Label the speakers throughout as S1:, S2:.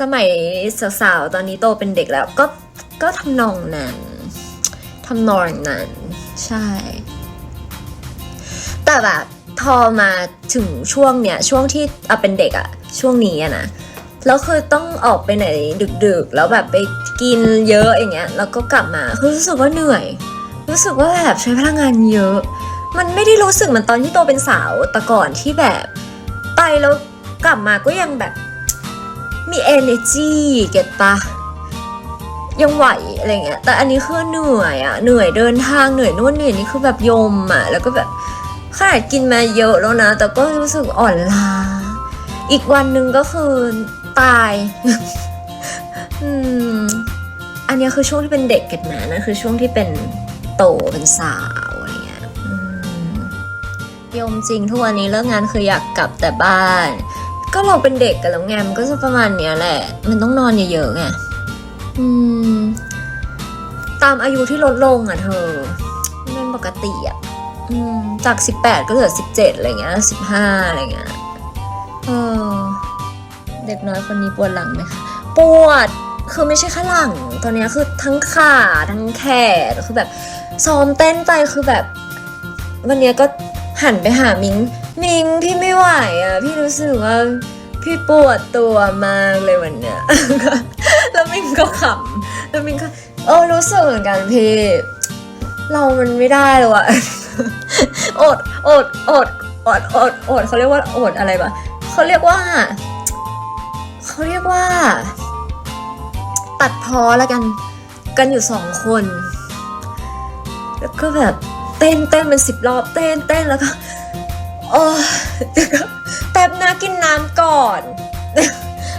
S1: สมัยสาวๆ ตอนนี้โตเป็นเด็กแล้วก็ก็ทำนองนั้นทำนองนั้น ใช่ แต่แบบพอมาถึงช่วงเนี้ยช่วงที่เอาเป็นเด็กอะช่วงนี้อะนะแล้วคือต้องออกไปไหนดึกๆ แล้วแบบไปกินเยอะอย่างเงี้ยแล้วก็กลับมาคือรู้สึกว่าเหนื่อย รู้สึกว่าแบบใช้พลังงานเยอะ มันไม่ได้รู้สึกเหมือนตอนที่โตเป็นสาวแต่ก่อนที่แบบ ไปแล้วกลับมาก็ยังแบบ มี energy เก็ตปะยังไหวอะไรเงี้ย แต่อันนี้คือเหนื่อยอะเหนื่อยเดินทางเหนื่อยนู่นเหนื่อยนี่คือแบบยมอะแล้วก็แบบขนาดกินมาเยอะแล้วนะ แต่ก็รู้สึกอ่อนล้า อีกวันหนึ่งก็คือตายอืมอันนี้คือช่วงที่เป็นเด็กเก็ตนะนั่นคือช่วงที่เป็นโตเป็นสาวอะไรเงี้ยยมจริงทุกวันนี้เลิกงานคืออยากกลับแต่บ้าน ก็เราเป็นเด็กกันแล้วไงมันก็จะประมาณเนี้ยแหละ มันต้องนอนเยอะๆไงอืม ตามอายุที่ลดลงอะเธอมันเป็นปกติอะอืมจากสิบแปดก็เหลือสิบเจ็ดอะไรเงี้ยสิบห้าอะไรเงี้ยเออเด็กน้อยคนนี้ปวดหลังไหมคะปวดคือไม่ใช่แค่หลังตอนนี้คือทั้งขาทั้งแขนคือแบบซ้อมเต้นไปคือแบบ วันเนี้ยก็หันไปหามิง มิงพี่ไม่ไหวอะ พี่รู้สึกว่า พี่ปวดตัวมากเลยวันเนี้ย แล้วมิงก็ขำแล้วมิงก็ เออรู้สึกเหมือนกันพี่ เรามันไม่ได้เลยว่ะอดอดอดอดอดอดเขาเรียกว่าอดอะไรปะเขาเรียกว่า เขาเรียกว่า ตัดพอแล้วกัน กันอยู่สองคน แล้วก็แบบเต้นเต้นเป็นสิบรอบเต้นเต้นแล้วก็โอ้แล้วก็ ป๊บนะกินน้ำก่อน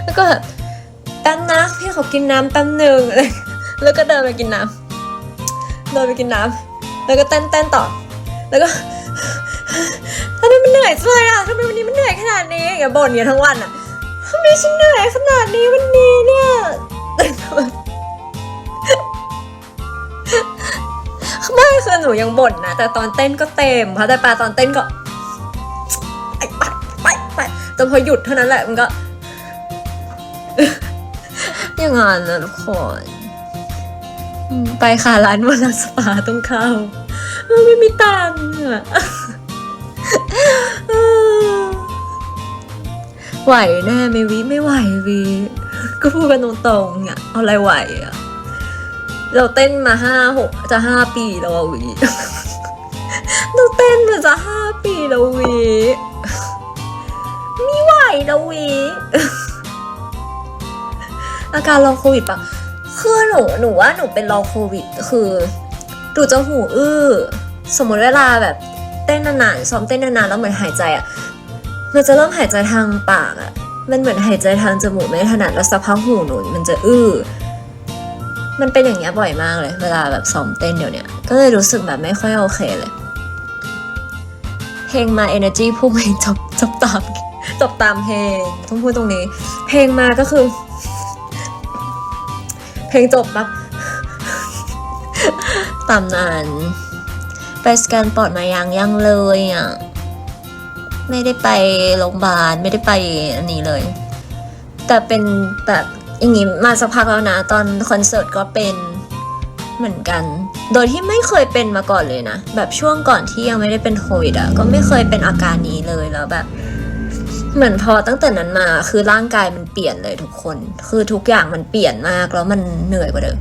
S1: แล้วก็แบบแป๊บนะพี่ขอกินน้ำแป๊บหนึ่งอะไรแล้วก็เดินไปกินน้ำเดินไปกินน้ำแล้วก็เต้นเต้นต่อ แล้วก็ทำไมมันเหนื่อยจังเลยอะทำไมวันนี้มันเหนื่อยขนาดนี้อย่าบ่นอย่าทั้งวันอะทำไมฉันเหนื่อยขนาดนี้วันนี้เนี่ยไม่คือหนูยังบ่นนะแต่ตอนเต้นก็เต็มเพราะแต่ปาตอนเต้นก็ พอหยุดเท่านั้นแหละมันก็ อย่างนั้นนะทุกคนไปค่ะร้านวนาสปาต้องเข้า ไม่มีตังค์อะไหวแน่ไม่วิไม่ไหววิก็พูดกันตรงๆอะเอาอะไรไหวอะเราเต้นมาห้าหกจะห้าปีแล้ววีเราเต้นมาจะห้าปีแล้ววี แล้ววี อาการลองโควิดปะคือหนูหนูว่าหนูเป็นลองโควิด คือหนูจะหูอื้อ สมมติเวลาแบบเต้นนานๆซ้อมเต้นนานๆแล้วเหมือนหายใจอะมันจะเริ่มหายใจทางปากอะมันเหมือนหายใจทางจมูกไม่ถนัดแล้วสักพักหูหนูมันจะอื้อมันเป็นอย่างเงี้ยบ่อยมากเลย เวลาแบบซ้อมเต้นเดี๋ยวนี้ก็เลยรู้สึกแบบไม่ค่อยโอเคเลย เพลงมา energy พุ่งเพลงจบจบตาม จบตามเพลงต้องพูดตรงนี้ เพลงมาก็คือ เพลงจบปั๊บตามนั้นไปสแกนปอดมายังยังเลยอะไม่ได้ไปโรงพยาบาลไม่ได้ไปอันนี้เลย แต่เป็นแบบอย่างงี้มาสักพักแล้วนะ ตอนคอนเสิร์ตก็เป็นเหมือนกัน โดยที่ไม่เคยเป็นมาก่อนเลยนะ แบบช่วงก่อนที่ยังไม่ได้เป็นโควิดอะก็ไม่เคยเป็นอาการนี้เลยแล้วแบบ เหมือนพอตั้งแต่นั้นมาคือร่างกายมันเปลี่ยนเลยทุกคน คือทุกอย่างมันเปลี่ยนมากแล้วมันเหนื่อยกว่าเดิม